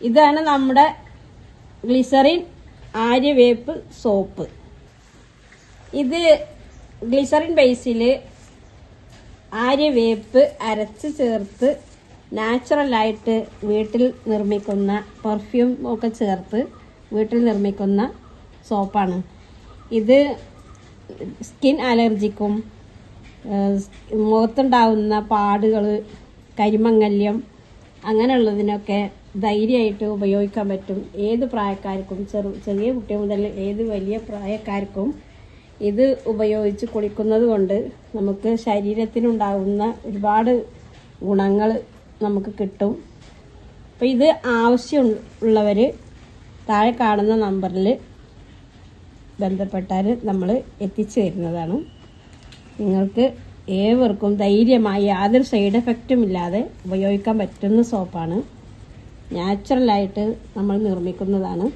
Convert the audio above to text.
ഇതാണ് നമ്മുടെ ഗ്ലിസറിൻ ആര്യവേപ്പ് സോപ്പ് ഇത് ഗ്ലിസറിൻ ബേസിൽ ആര്യവേപ്പ് അരച്ച് ചേർത്ത് നാച്ചുറലായിട്ട് വീട്ടിൽ നിർമ്മിക്കുന്ന പെർഫ്യൂം ഒക്കെ ചേർത്ത് വീട്ടിൽ നിർമ്മിക്കുന്ന സോപ്പാണ് ഇത് സ്കിൻ അലർജിക്കും മുഖത്തുണ്ടാവുന്ന പാടുകൾ കരിമങ്ങല്യം അങ്ങനെയുള്ളതിനൊക്കെ ധൈര്യമായിട്ട് ഉപയോഗിക്കാൻ പറ്റും. ഏത് പ്രായക്കാർക്കും ചെറു ചെറിയ കുട്ടി മുതൽ ഏത് വലിയ പ്രായക്കാർക്കും ഇത് ഉപയോഗിച്ച് കുളിക്കുന്നത് കൊണ്ട് നമുക്ക് ശരീരത്തിനുണ്ടാകുന്ന ഒരുപാട് ഗുണങ്ങൾ നമുക്ക് കിട്ടും. അപ്പോൾ ഇത് ആവശ്യം ഉള്ളവർ താഴെ കാണുന്ന നമ്പറിൽ ബന്ധപ്പെട്ടാൽ നമ്മൾ എത്തിച്ചു തരുന്നതാണ്. നിങ്ങൾക്ക് ഏവർക്കും ധൈര്യമായി യാതൊരു സൈഡ് എഫക്റ്റും ഇല്ലാതെ ഉപയോഗിക്കാൻ പറ്റുന്ന സോപ്പാണ്. നാച്ചുറലായിട്ട് നമ്മൾ നിർമ്മിക്കുന്നതാണ്.